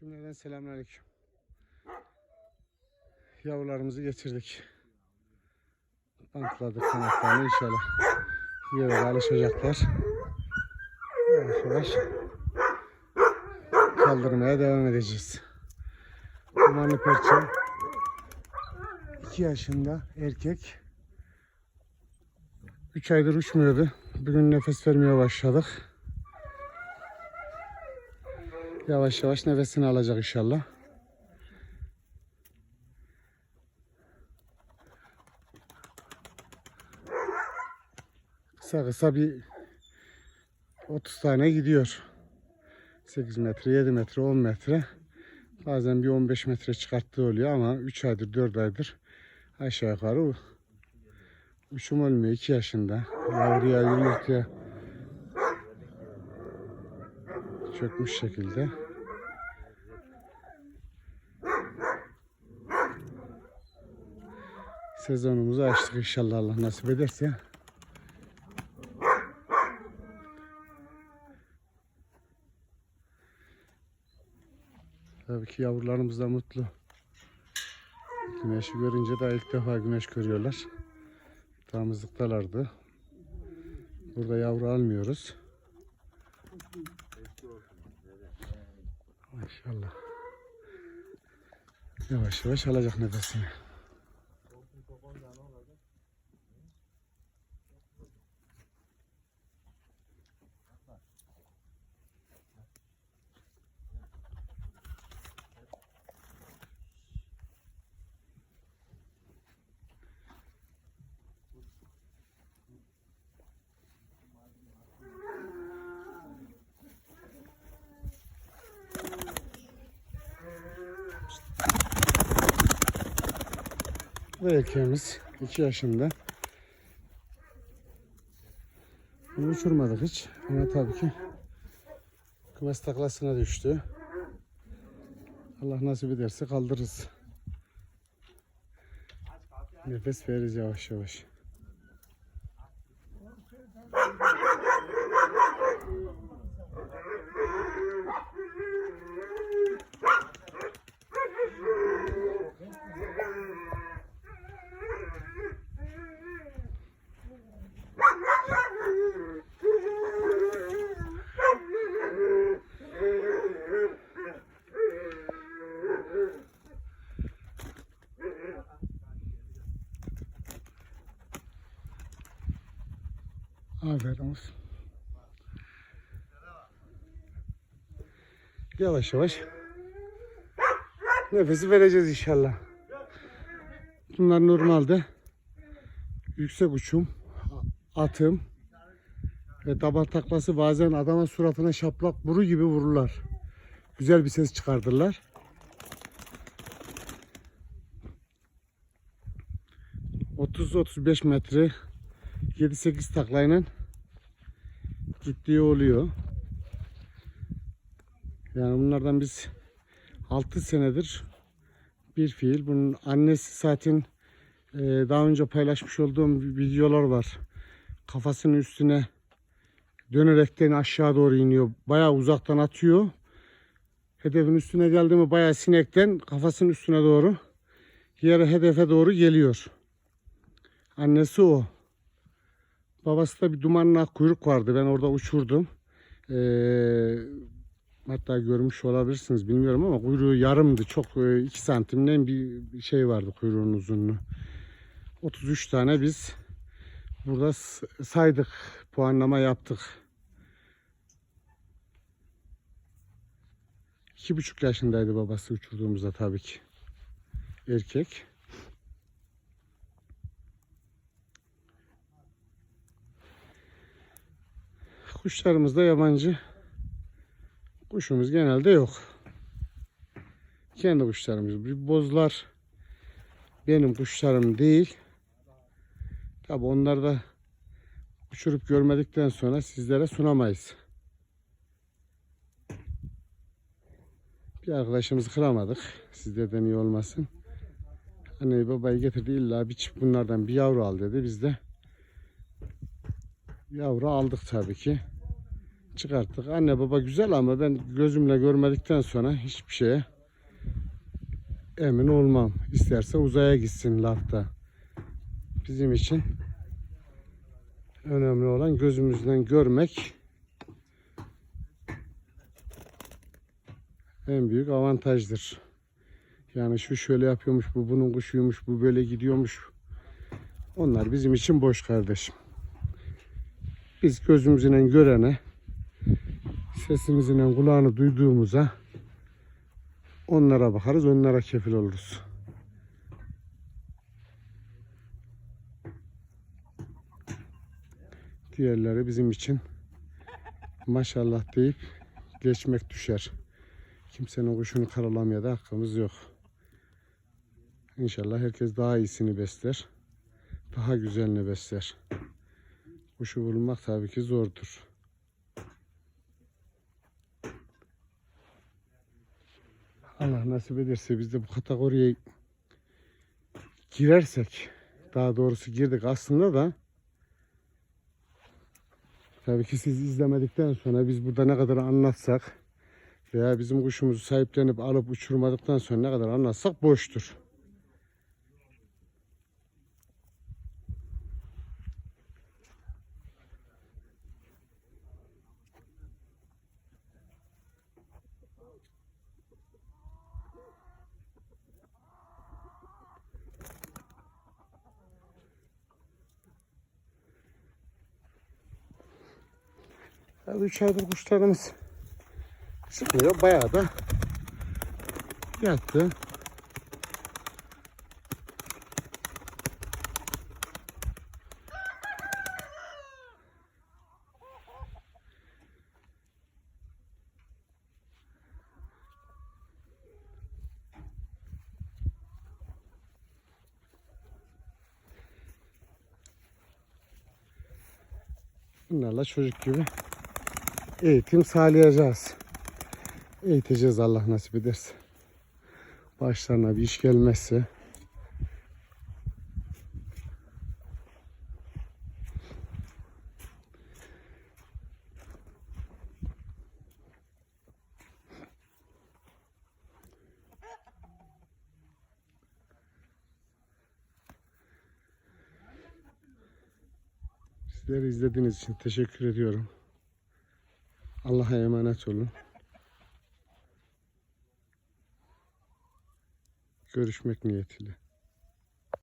Cümleden selamünaleyküm. Yavrularımızı getirdik. Bantladık kanatlarını inşallah. Yere alışacaklar. Yavaş yavaş kaldırmaya devam edeceğiz. Dumanlı perçem 2 yaşında erkek 3 aydır uçmuyordu. Bugün nefes vermeye başladık. Yavaş yavaş nefesini alacak inşallah. Kısa kısa bir 30 tane gidiyor. 8 metre, 7 metre, 10 metre. Bazen bir 15 metre çıkarttığı oluyor ama 3 aydır, 4 aydır aşağı yukarı uçum olmuyor 2 yaşında. Yavruya, yumurtaya çökmüş şekilde. Sezonumuzu açtık inşallah Allah nasip ederse. Tabii ki yavrularımız da mutlu. Güneşi görünce daha ilk defa güneş görüyorlar. Damızlıktalardı. Burada yavru almıyoruz. Maşallah. Yavaş yavaş alacak nefesini. Bu erkeğimiz 2 yaşında. Bunu uçurmadık hiç. Ama tabii ki kümes taklasına düştü. Allah nasip ederse kaldırırız. Nefes veririz yavaş yavaş. Olsun. Yavaş yavaş nefesi vereceğiz inşallah. Bunlar normalde yüksek uçum, atım ve taban taklası bazen adama suratına şaplak vuru gibi vururlar. Güzel bir ses çıkartırlar. ...30-35 metre 7-8 taklayla gittiği oluyor. Yani bunlardan biz 6 senedir bir fiil. Bunun annesi zaten e, daha önce paylaşmış olduğum videolar var. Kafasının üstüne dönerekten aşağı doğru iniyor. Bayağı uzaktan atıyor. Hedefin üstüne geldi mi bayağı sinekten kafasının üstüne doğru yere hedefe doğru geliyor. Annesi o. Babası da bir dumanlı kuyruk vardı. Ben orada uçurdum. Ee, hatta görmüş olabilirsiniz bilmiyorum ama kuyruğu yarımdı. Çok 2 santimden bir şey vardı kuyruğun uzunluğu. 33 tane biz burada saydık. Puanlama yaptık. İki buçuk yaşındaydı babası uçurduğumuzda tabii ki. Erkek. Kuşlarımızda yabancı kuşumuz genelde yok. Kendi kuşlarımız. Bir bozlar benim kuşlarım değil. Tabi onları da uçurup görmedikten sonra sizlere sunamayız. Bir arkadaşımızı kıramadık. Sizlerden iyi olmasın. Anne babayı getirdi illa bir çift bunlardan bir yavru al dedi. Biz de yavru aldık tabii ki. çıkarttık. Anne baba güzel ama ben gözümle görmedikten sonra hiçbir şeye emin olmam. İsterse uzaya gitsin lafta. Bizim için önemli olan gözümüzden görmek en büyük avantajdır. Yani şu şöyle yapıyormuş, bu bunun kuşuymuş, bu böyle gidiyormuş. Onlar bizim için boş kardeşim. Biz gözümüzle görene, sesimizle kulağını duyduğumuza onlara bakarız, onlara kefil oluruz. Diğerleri bizim için maşallah deyip geçmek düşer. Kimsenin kuşunu karalamaya da hakkımız yok. İnşallah herkes daha iyisini besler. Daha güzelini besler. Kuşu bulmak tabii ki zordur. Allah nasip ederse biz de bu kategoriye girersek daha doğrusu girdik aslında da tabii ki siz izlemedikten sonra biz burada ne kadar anlatsak veya bizim kuşumuzu sahiplenip alıp uçurmadıktan sonra ne kadar anlatsak boştur. Hadi üç aydır kuşlarımız çıkmıyor. Bayağı da yattı. Bunlarla çocuk gibi eğitim sağlayacağız. Eğiteceğiz Allah nasip ederse. Başlarına bir iş gelmezse. Sizleri izlediğiniz için teşekkür ediyorum. Allah'a emanet olun. Görüşmek niyetiyle.